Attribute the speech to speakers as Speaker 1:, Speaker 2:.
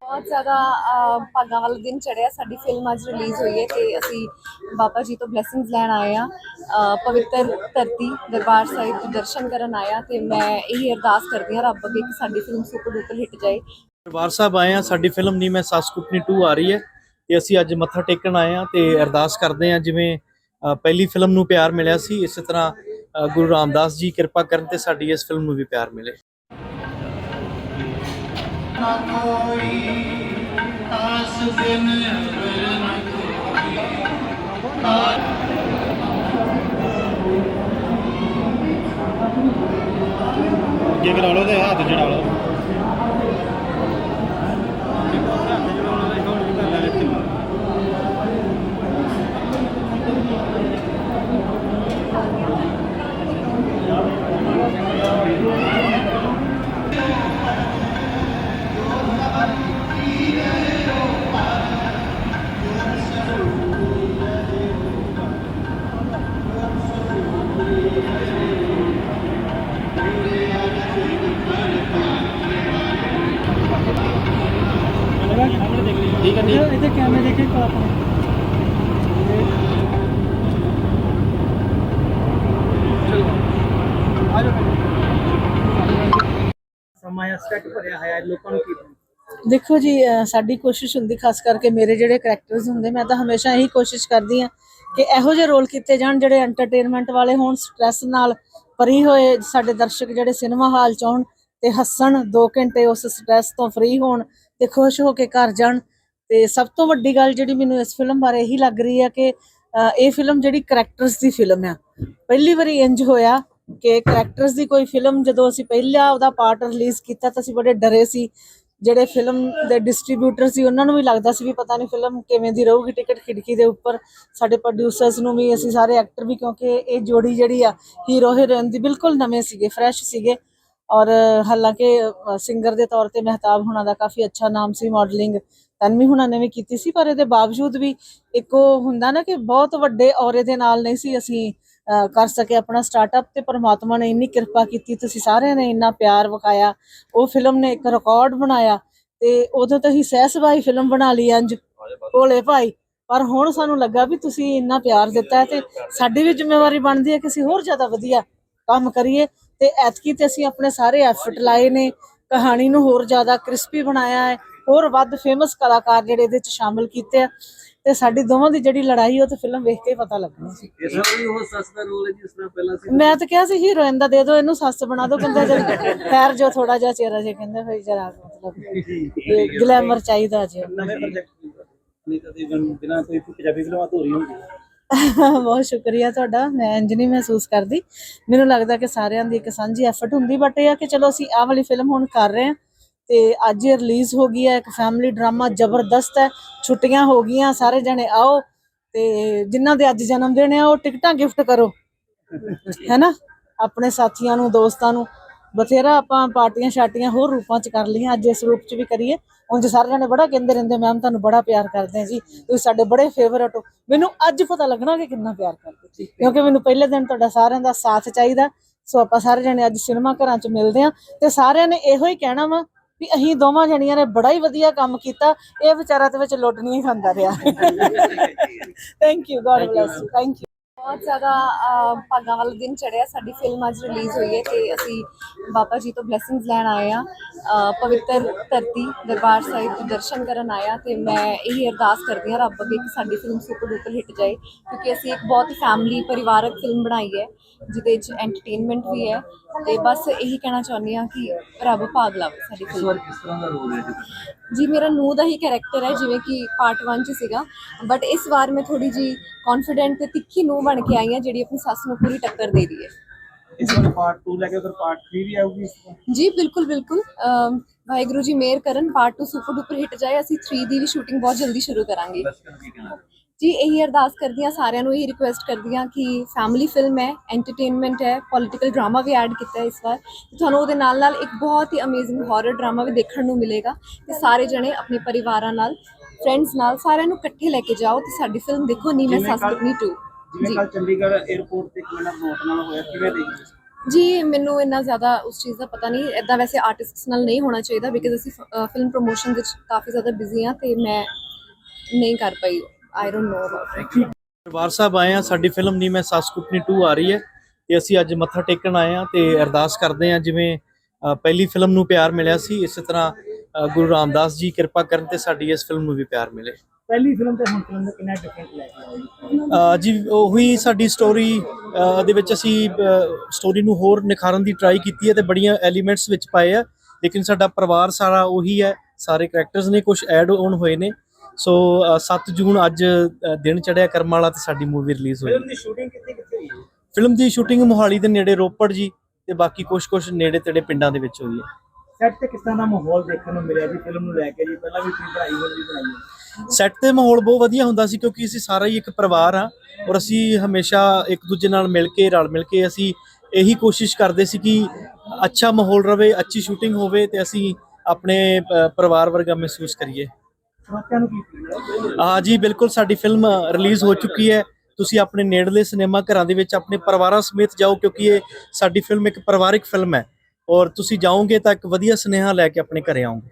Speaker 1: ਬਹੁਤ ਜ਼ਿਆਦਾ ਭਾਗਾਂ ਵਾਲਾ ਦਿਨ ਚੜਿਆ। ਸਾਡੀ ਫਿਲਮ ਅੱਜ ਰਿਲੀਜ਼ ਹੋਈ ਹੈ ਤੇ ਅਸੀਂ ਬਾਬਾ ਜੀ ਤੋਂ ਬਲੇਸਿੰਗਸ ਲੈਣ ਆਏ ਆ ਪਵਿੱਤਰ ਧਰਤੀ ਦਰਬਾਰ ਸਾਹਿਬ ਦੇ ਦਰਸ਼ਨ ਕਰਨ ਆਇਆ ਤੇ ਮੈਂ ਇਹੀ ਅਰਦਾਸ ਕਰਦੀ ਹਾਂ ਰੱਬ ਅੱਗੇ ਕਿ ਸਾਡੀ ਫਿਲਮ ਸੁਪਰ ਡੂਪਰ ਹਿੱਟ ਜਾਏ।
Speaker 2: ਦਰਬਾਰ ਸਾਹਿਬ ਆਏ ਆ ਸਾਡੀ ਫਿਲਮ ਨਹੀਂ ਮੈਂ ਸੱਸ ਕੁੱਟਣੀ 2 ਆ ਰਹੀ ਹੈ। ਤੇ ਅਸੀਂ ਅੱਜ ਮੱਥਾ ਟੇਕਣ ਆਏ ਆ ਤੇ ਅਰਦਾਸ ਕਰਦੇ ਆ ਜਿਵੇਂ ਪਹਿਲੀ ਫਿਲਮ ਨੂੰ ਪਿਆਰ ਮਿਲਿਆ ਸੀ। ਇਸੇ ਤਰ੍ਹਾਂ ਅ, ਗੁਰੂ ਰਾਮਦਾਸ ਜੀ ਕਿਰਪਾ ਕਰਨ ਤੇ ਸਾਡੀ ਇਸ ਫਿਲਮ ਨੂੰ ਵੀ ਪਿਆਰ ਮਿਲੇ।
Speaker 3: ਅੱਗੇ ਕਰਾ ਲਓ ਤੇ ਹੱਥ ਜੜਾ ਲਓ। ਠੀਕ ਹੈ ਠੀਕ
Speaker 4: ਇੱਥੇ ਕੈਮਰੇ ਦੇਖੇ ਕੋ ਆਪਣੇ।
Speaker 2: ਸਮਾਂ ਸਟੈਕ ਭਰਿਆ ਹੋਇਆ ਹੈ ਲੋਕਾਂ ਨੂੰ ਕੀ
Speaker 4: ਦੇਖੋ ਜੀ ਸਾਡੀ ਕੋਸ਼ਿਸ਼ ਹੁੰਦੀ ਖਾਸ ਕਰਕੇ ਮੇਰੇ ਜਿਹੜੇ ਕੈਰੈਕਟਰਸ ਹੁੰਦੇ ਮੈਂ ਤਾਂ ਹਮੇਸ਼ਾ ਇਹੀ ਕੋਸ਼ਿਸ਼ ਕਰਦੀ ਆ ਕਿ ਇਹੋ ਜਿਹੇ ਰੋਲ ਕੀਤੇ ਜਾਣ ਜਿਹੜੇ ਐਂਟਰਟੇਨਮੈਂਟ ਵਾਲੇ ਹੋਣ ਸਟ੍ਰੈਸ ਨਾਲ ਪਰੀ ਹੋਏ ਸਾਡੇ ਦਰਸ਼ਕ ਜਿਹੜੇ ਸਿਨੇਮਾ ਹਾਲ ਚ ਆਉਣ ਤੇ ਹੱਸਣ 2 ਘੰਟੇ ਉਸ ਸਟ੍ਰੈਸ ਤੋਂ ਫ੍ਰੀ ਹੋਣ ਤੇ ਖੁਸ਼ ਹੋ ਕੇ ਘਰ ਜਾਣ। ਤੇ ਸਭ ਤੋਂ ਵੱਡੀ ਗੱਲ ਜਿਹੜੀ ਮੈਨੂੰ ਇਸ ਫਿਲਮ ਬਾਰੇ ਇਹੀ ਲੱਗ ਰਹੀ ਹੈ ਕਿ ਇਹ ਫਿਲਮ ਜਿਹੜੀ ਕੈਰੈਕਟਰਸ ਦੀ ਫਿਲਮ ਆ। ਪਹਿਲੀ ਵਾਰੀ ਇੰਜ ਹੋਇਆ ਕਿ ਕੈਰੈਕਟਰਸ ਦੀ ਕੋਈ ਫਿਲਮ ਜਦੋਂ ਅਸੀਂ ਪਹਿਲਾ ਉਹਦਾ ਪਾਰਟ ਰਿਲੀਜ਼ ਕੀਤਾ ਤਾਂ ਅਸੀਂ ਬੜੇ ਡਰੇ ਸੀ। ਜਿਹੜੇ ਫਿਲਮ ਦੇ ਡਿਸਟ੍ਰੀਬਿਊਟਰ ਸੀ, ਉਹਨਾਂ ਨੂੰ ਵੀ ਲੱਗਦਾ ਸੀ ਵੀ ਪਤਾ ਨਹੀਂ ਫਿਲਮ ਕਿਵੇਂ ਦੀ ਰਹੂਗੀ ਟਿਕਟ ਖਿੜਕੀ ਦੇ ਉੱਪਰ। ਸਾਡੇ ਪ੍ਰੋਡਿਊਸਰਸ ਨੂੰ ਵੀ, ਅਸੀਂ ਸਾਰੇ ਐਕਟਰ ਵੀ, ਕਿਉਂਕਿ ਇਹ ਜੋੜੀ ਜਿਹੜੀ ਆ ਹੀਰੋ ਹੀਰੋਇਨ ਦੀ ਬਿਲਕੁਲ ਨਵੇਂ ਸੀਗੇ ਫਰੈਸ਼ ਸੀਗੇ। ਔਰ ਹਾਲਾਂਕਿ ਸਿੰਗਰ ਦੇ ਤੌਰ ਤੇ ਮਹਿਤਾਬ ਹੁਣਾਂ ਦਾ ਕਾਫੀ ਅੱਛਾ ਨਾਮ ਸੀ ਮਾਡਲਿੰਗ ਤਨਵੀ ਹੁਣਾਂ ਨੇ ਵੀ ਕੀਤੀ ਸੀ, ਪਰ ਇਹਦੇ ਬਾਵਜੂਦ ਵੀ ਇੱਕ ਉਹ ਹੁੰਦਾ ਨਾ ਕਿ ਬਹੁਤ ਵੱਡੇ ਔਰੇ ਦੇ ਨਾਲ ਨਹੀਂ ਸੀ ਅਸੀਂ ਕਰ ਸਕੇ ਆਪਣਾ ਸਟਾਰਟਅਪ ਤੇ ਪਰਮਾਤਮਾ ਨੇ ਇੰਨੀ ਕਿਰਪਾ ਕੀਤੀ, ਤੁਸੀਂ ਸਾਰਿਆਂ ਨੇ ਇੰਨਾ ਪਿਆਰ ਵਿਖਾਇਆ। ਉਹ ਫਿਲਮ ਨੇ ਇੱਕ ਰਿਕਾਰਡ ਬਣਾਇਆ ਤੇ ਉਦੋਂ ਤਾਂ ਹੀ ਸਹਿਸਵਾਈ ਫਿਲਮ ਬਣਾ ਲਈ ਅੰਜ ਭੋਲੇ ਭਾਈ। ਪਰ ਹੁਣ ਸਾਨੂੰ ਲੱਗਾ ਵੀ ਤੁਸੀਂ ਇੰਨਾ ਪਿਆਰ ਦਿੱਤਾ ਤੇ ਸਾਡੀ ਵੀ ਜ਼ਿੰਮੇਵਾਰੀ ਬਣਦੀ ਹੈ ਕਿ ਅਸੀਂ ਹੋਰ ਜ਼ਿਆਦਾ ਵਧੀਆ ਕੰਮ ਕਰੀਏ ਤੇ ਐਤਕੀ ਤੇ ਅਸੀਂ ਆਪਣੇ ਸਾਰੇ ਐਫਰਟ ਲਾਏ ਨੇ। ਕਹਾਣੀ ਨੂੰ ਹੋਰ ਜ਼ਿਆਦਾ ਕ੍ਰਿਸਪੀ ਬਣਾਇਆ ਹੈ ਹੋਰ ਵੱਧ ਫੇਮਸ ਕਲਾਕਾਰ ਜਿਹੜੇ ਇਹਦੇ ਚ ਸ਼ਾਮਿਲ ਕੀਤੇ ਆ। ਤੇ ਸਾਡੀ ਦੋਵਾਂ ਦੀ ਜਿਹੜੀ ਲੜਾਈ ਉਹ ਤੇ ਫਿਲਮ ਵੇਖ ਕੇ ਪਤਾ ਲੱਗਣੀ ਸੀ।
Speaker 2: ਇਸ ਤਰ੍ਹਾਂ ਵੀ ਉਹ ਸੱਸ ਦਾ ਰੋਲ ਹੈ ਜਿਸ ਤਰ੍ਹਾਂ ਪਹਿਲਾਂ ਸੀ?
Speaker 4: ਮੈਂ ਤਾਂ ਕਿਹਾ ਸੀ ਹੀਰੋਇਨ ਦਾ ਦੇ ਦਿਓ ਇਹਨੂੰ ਸੱਸ ਬਣਾ ਦਿਓ ਕਹਿੰਦਾ ਜਰ ਖੈਰ ਜੋ ਥੋੜਾ ਜਿਹਾ ਚਿਹਰਾ ਜੇ ਕਹਿੰਦੇ ਫਿਰ ਜਰਾ ਮਤਲਬ ਗਲੈਮਰ ਚਾਹੀਦਾ ਜੀ।
Speaker 3: ਨਵੇਂ ਪ੍ਰੋਜੈਕਟ ਨਹੀਂ ਤਾਂ ਬਿਨਾਂ ਕੋਈ ਪੰਜਾਬੀ ਫਿਲਮਾਂ ਅਧੂਰੀ ਹੁੰਦੀ
Speaker 4: ਬਹੁਤ ਸ਼ੁਕਰੀਆ ਤੁਹਾਡਾ, ਮੈਂ ਇੰਜ ਨਹੀਂ ਮਹਿਸੂਸ ਕਰਦੀ। ਮੈਨੂੰ ਲੱਗਦਾ ਕਿ ਸਾਰਿਆਂ ਦੀ ਇੱਕ ਸਾਂਝੀ ਐਫਰਟ ਹੁੰਦੀ ਬਟ ਇਹ ਆ ਕਿ ਚਲੋ ਅਸੀਂ ਆਹ ਵਾਲੀ ਫਿਲਮ ਹੁਣ ਕਰ ਰਹੇ ਹਾਂ ਤੇ ਅੱਜ ਇਹ ਰਿਲੀਜ਼ ਹੋ ਗਈ ਹੈ, ਇੱਕ ਫੈਮਿਲੀ ਡਰਾਮਾ ਜ਼ਬਰਦਸਤ ਹੈ, ਛੁੱਟੀਆਂ ਹੋ ਗਈਆਂ, ਸਾਰੇ ਜਣੇ ਆਓ ਤੇ ਜਿਨ੍ਹਾਂ ਦੇ ਅੱਜ ਜਨਮ ਦਿਨ ਹੈ, ਉਹ ਟਿਕਟਾਂ ਗਿਫਟ ਕਰੋ। ਹੈਨਾ ਆਪਣੇ ਸਾਥੀਆਂ ਨੂੰ, ਦੋਸਤਾਂ ਨੂੰ। ਬਥੇਰਾ ਆਪਾਂ ਪਾਰਟੀਆਂ ਸ਼ਾਟੀਆਂ ਹੋਰ ਰੂਪਾਂ ਚ ਕਰ ਲਈਆਂ ਅੱਜ ਇਸ ਰੂਪ ਚ ਵੀ ਕਰੀਏ। ਉਂਝ ਸਾਰੇ ਜਣੇ ਬੜਾ ਕਹਿੰਦੇ ਰਹਿੰਦੇ ਮੈਮ ਤੁਹਾਨੂੰ ਬੜਾ ਪਿਆਰ ਕਰਦੇ ਆ ਜੀ ਤੁਸੀਂ ਸਾਡੇ ਬੜੇ ਫੇਵਰਟ ਹੋ। ਮੈਨੂੰ ਅੱਜ ਪਤਾ ਲੱਗਣਾ ਕਿ ਕਿੰਨਾ ਪਿਆਰ ਕਰਦੇ ਕਿਉਂਕਿ ਮੈਨੂੰ ਪਹਿਲੇ ਦਿਨ ਤੁਹਾਡਾ ਸਾਰਿਆਂ ਦਾ ਸਾਥ ਚਾਹੀਦਾ। ਸੋ ਆਪਾਂ ਸਾਰੇ ਜਣੇ ਅੱਜ ਸਿਨੇਮਾ ਘਰਾਂ ਚ ਮਿਲਦੇ ਆ ਤੇ ਸਾਰਿਆਂ ਨੇ ਇਹੋ ਹੀ ਕਹਿਣਾ ਵਾ ਵੀ ਅਸੀਂ ਦੋਵਾਂ ਜਣੀਆਂ ਨੇ ਬੜਾ ਹੀ ਵਧੀਆ ਕੰਮ ਕੀਤਾ। ਇਹ ਵਿਚਾਰਾ ਤੇ ਵਿੱਚ ਲੁੱਟ ਨਹੀਂ ਖਾਂਦਾ ਰਿਹਾ। Thank you God bless you thank you
Speaker 1: ਬਹੁਤ ਜ਼ਿਆਦਾ ਭਾਗਾਂ ਵਾਲਾ ਦਿਨ ਚੜਿਆ ਸਾਡੀ ਫਿਲਮ ਅੱਜ ਰਿਲੀਜ਼ ਹੋਈ ਹੈ ਤੇ ਅਸੀਂ ਬਾਬਾ ਜੀ ਤੋਂ ਬਲੇਸਿੰਗਸ ਲੈਣ ਆਏ ਆ ਪਵਿੱਤਰ ਧਰਤੀ ਦਰਬਾਰ ਸਾਹਿਬ ਦੇ ਦਰਸ਼ਨ ਕਰਨ ਆਇਆ ਤੇ ਮੈਂ ਇਹੀ ਅਰਦਾਸ ਕਰਦੀ ਹਾਂ ਰੱਬ ਅੱਗੇ ਕਿ ਸਾਡੀ ਫਿਲਮ ਸੁਪਰ ਡੂਪਰ ਹਿੱਟ ਜਾਏ ਕਿਉਂਕਿ ਅਸੀਂ ਇੱਕ ਬਹੁਤ ਹੀ ਫੈਮਿਲੀ ਪਰਿਵਾਰਕ ਫਿਲਮ ਬਣਾਈ ਹੈ ਜਿਹਦੇ ਵਿੱਚ ਐਂਟਰਟੇਨਮੈਂਟ ਵੀ ਹੈ ਤੇ ਬਸ ਇਹੀ ਕਹਿਣਾ ਚਾਹੁੰਦੀ ਹਾਂ ਕਿ ਰੱਬ ਭਾਗ ਲਾਵੇ ਸਾਡੀ ਫਿਲਮ
Speaker 2: ਕਿਸ ਤਰ੍ਹਾਂ ਦਾ ਰੋਲ ਹੈ
Speaker 1: ਜੀ ਮੇਰਾ ਨੂੰਹ ਦਾ ਹੀ ਕੈਰੈਕਟਰ ਹੈ ਜਿਵੇਂ ਕਿ ਪਾਰਟ 1 ਚ ਸੀਗਾ ਬਟ ਇਸ ਵਾਰ ਮੈਂ ਥੋੜੀ ਜੀ ਕੌਨਫੀਡੈਂਟ ਤੇ ਤਿੱਖੀ ਨੂੰਹ ਬਣ ਕੇ ਆਈ ਹਾਂ ਜਿਹੜੀ ਆਪਣੀ ਸੱਸ ਨੂੰ ਪੂਰੀ ਟੱਕਰ ਦੇ ਰਹੀ ਹੈ।
Speaker 3: ਇਸ ਵਾਰ ਪਾਰਟ 2 ਲੈ ਕੇ ਫਿਰ ਪਾਰਟ 3 ਵੀ ਆਊਗੀ
Speaker 1: ਜੀ ਬਿਲਕੁਲ ਬਿਲਕੁਲ। ਵਾਹਿਗੁਰੂ ਜੀ ਮਿਹਰ ਕਰਨ। ਪਾਰਟ 2 ਸੁਪਰ ਡੂਪਰ ਹਿੱਟ ਜਾਏ ਅਸੀਂ 3 ਦੀ ਵੀ ਸ਼ੂਟਿੰਗ ਬਹੁਤ ਜਲਦੀ ਸ਼ੁਰੂ ਕਰਾਂਗੇ। ਜੀ ਇਹੀ ਅਰਦਾਸ ਕਰਦੀ ਹਾਂ ਸਾਰਿਆਂ ਨੂੰ ਇਹ ਰਿਕੁਐਸਟ ਕਰਦੀ ਹਾਂ ਕਿ ਫੈਮਿਲੀ ਫਿਲਮ ਹੈ ਐਂਟਰਟੇਨਮੈਂਟ ਹੈ ਪੋਲਿਟੀਕਲ ਡਰਾਮਾ ਵੀ ਐਡ ਕੀਤਾ ਇਸ ਵਾਰ। ਤੁਹਾਨੂੰ ਉਹਦੇ ਨਾਲ ਨਾਲ ਇੱਕ ਬਹੁਤ ਹੀ ਅਮੇਜ਼ਿੰਗ ਹਾਰਰ ਡਰਾਮਾ ਵੀ ਦੇਖਣ ਨੂੰ ਮਿਲੇਗਾ। ਤੇ ਸਾਰੇ ਜਣੇ ਆਪਣੇ ਪਰਿਵਾਰਾਂ ਨਾਲ ਫਰੈਂਡਸ ਨਾਲ ਸਾਰਿਆਂ ਨੂੰ ਇਕੱਠੇ ਲੈ ਕੇ ਜਾਓ ਤੇ ਸਾਡੀ ਫਿਲਮ ਦੇਖੋ ਨੀ ਮੈਂ ਸੱਸ ਕੁੱਟਣੀ 2
Speaker 3: ਜਿਵੇਂ। ਕੱਲ ਚੰਡੀਗੜ੍ਹ 에ਅਰਪੋਰਟ ਤੇ ਮਿੰਟ ਨੋਟ ਨਾਲ ਹੋਇਆ ਕਿਵੇਂ ਦੇਖਦੇ ਹੋ?
Speaker 1: ਜੀ ਮੈਨੂੰ ਇੰਨਾ ਜ਼ਿਆਦਾ ਉਸ ਚੀਜ਼ ਦਾ ਪਤਾ ਨਹੀਂ ਇਦਾਂ ਵੈਸੇ ਆਰਟਿਸਟਸ ਨਾਲ ਨਹੀਂ ਹੋਣਾ ਚਾਹੀਦਾ ਬਿਕਾਜ਼ ਅਸੀਂ ਫਿਲਮ ਪ੍ਰੋਮੋਸ਼ਨ ਵਿੱਚ ਕਾਫੀ ਜ਼ਿਆਦਾ ਬਿਜ਼ੀ ਆ ਤੇ ਮੈਂ ਨਹੀਂ ਕਰ ਪਾਈ ਆਈ ਡੋਨਟ ਨੋ ਅਬਾਊਟ
Speaker 2: ਦਰਬਾਰ ਸਾਹਿਬ ਆਏ ਆ ਸਾਡੀ ਫਿਲਮ ਨੀ ਮੈਂ ਸੱਸ ਕੁੱਟਣੀ 2 ਆ ਰਹੀ ਹੈ ਤੇ ਅਸੀਂ ਅੱਜ ਮੱਥਾ ਟੇਕਣ ਆਏ ਆ ਤੇ ਅਰਦਾਸ ਕਰਦੇ ਆ ਜਿਵੇਂ ਪਹਿਲੀ ਫਿਲਮ ਨੂੰ ਪਿਆਰ ਮਿਲਿਆ ਸੀ ਇਸੇ ਤਰ੍ਹਾਂ ਗੁਰੂ ਰਾਮਦਾਸ ਜੀ ਕਿਰਪਾ ਕਰਨ ਤੇ ਸਾਡੀ ਇਸ ਫਿਲਮ ਨੂੰ ਵੀ ਪਿਆਰ ਮਿਲੇ
Speaker 3: ਪਹਿਲੀ ਫਿਲਮ ਤੇ ਹੁਣ ਫਿਲਮ ਦਾ ਕਿੰਨਾ ਡਿਫਰੈਂਟ ਲੈ ਕੇ ਆਏ?
Speaker 2: ਅ, ਜੀ ਉਹੀ ਸਾਡੀ ਸਟੋਰੀ ਦੇ ਵਿੱਚ ਅਸੀਂ ਸਟੋਰੀ ਨੂੰ ਹੋਰ ਨਿਖਾਰਨ ਦੀ ਟਰਾਈ ਕੀਤੀ ਹੈ ਤੇ ਬੜੀਆਂ ਐਲੀਮੈਂਟਸ ਵਿੱਚ ਪਾਏ ਆ। ਲੇਕਿਨ ਸਾਡਾ ਪਰਿਵਾਰ ਸਾਰਾ ਉਹੀ ਹੈ। ਸਾਰੇ ਕੈਰੈਕਟਰਸ ਨੇ ਕੁਝ ਐਡ ਆਨ ਹੋਏ ਨੇ। ਸੋ ਅ, 7 ਜੂਨ ਅੱਜ ਦਿਨ ਚੜਿਆ ਕਰਮ ਵਾਲਾ ਤੇ ਸਾਡੀ ਮੂਵੀ ਰਿਲੀਜ਼ ਹੋਈ।
Speaker 3: ਫਿਲਮ ਦੀ ਸ਼ੂਟਿੰਗ ਕਿੱਥੇ ਕਿੱਥੇ ਹੋਈ? ਹੈ
Speaker 2: ਫਿਲਮ ਦੀ ਸ਼ੂਟਿੰਗ ਮੋਹਾਲੀ ਦੇ ਨੇੜੇ ਰੋਪੜ ਜੀ ਤੇ ਬਾਕੀ ਕੁਝ ਕੁਝ ਨੇੜੇ ਤੇੜੇ ਪਿੰਡਾਂ ਦੇ ਵਿੱਚ ਹੋਈ ਹੈ।
Speaker 3: ਸੈੱਟ ਤੇ ਕਿਸ ਤਰ੍ਹਾਂ ਦਾ ਮਾਹੌਲ ਦੇਖਣ ਨੂੰ ਮਿਲਿਆ ਜੀ ਫਿਲਮ ਨੂੰ ਲੈ ਕੇ ਜੀ? ਪਹਿਲਾਂ ਵੀ ਤੁਸੀਂ ਪੜ੍ਹਾਈ ਹੋਰ ਵੀ ਬਣਾਈ ਹੈ
Speaker 2: ਸੈੱਟ ਤੇ ਮਾਹੌਲ ਬਹੁਤ ਵਧੀਆ ਹੁੰਦਾ ਸੀ ਕਿਉਂਕਿ ਅਸੀਂ ਸਾਰਾ ਹੀ ਇੱਕ ਪਰਿਵਾਰ ਆ ਔਰ ਅਸੀਂ ਹਮੇਸ਼ਾ ਇੱਕ ਦੂਜੇ ਨਾਲ ਮਿਲ ਕੇ, ਰਲ ਮਿਲ ਕੇ ਅਸੀਂ ਇਹੀ ਕੋਸ਼ਿਸ਼ ਕਰਦੇ ਸੀ ਕਿ ਅੱਛਾ ਮਾਹੌਲ ਰਵੇ, ਅੱਛੀ ਸ਼ੂਟਿੰਗ ਹੋਵੇ ਤੇ ਅਸੀਂ ਆਪਣੇ ਪਰਿਵਾਰ ਵਰਗਾ ਮਹਿਸੂਸ ਕਰੀਏ।
Speaker 3: ਸਰੋਤਿਆਂ
Speaker 2: ਹਾਂ ਜੀ, ਬਿਲਕੁਲ ਸਾਡੀ ਫਿਲਮ ਰਿਲੀਜ਼ ਹੋ ਚੁੱਕੀ ਹੈ। ਤੁਸੀਂ ਆਪਣੇ ਨੇੜਲੇ ਸਿਨੇਮਾ ਘਰਾਂ ਦੇ ਵਿੱਚ ਆਪਣੇ ਪਰਿਵਾਰਾਂ ਸਮੇਤ ਜਾਓ ਕਿਉਂਕਿ ਇਹ ਸਾਡੀ ਫਿਲਮ ਇੱਕ ਪਰਿਵਾਰਿਕ ਫਿਲਮ ਹੈ। ਔਰ ਤੁਸੀਂ ਜਾਓਗੇ ਤਾਂ ਇੱਕ ਵਧੀਆ ਸੁਨੇਹਾ ਲੈ ਕੇ ਆਪਣੇ ਘਰੇ ਆਓਗੇ।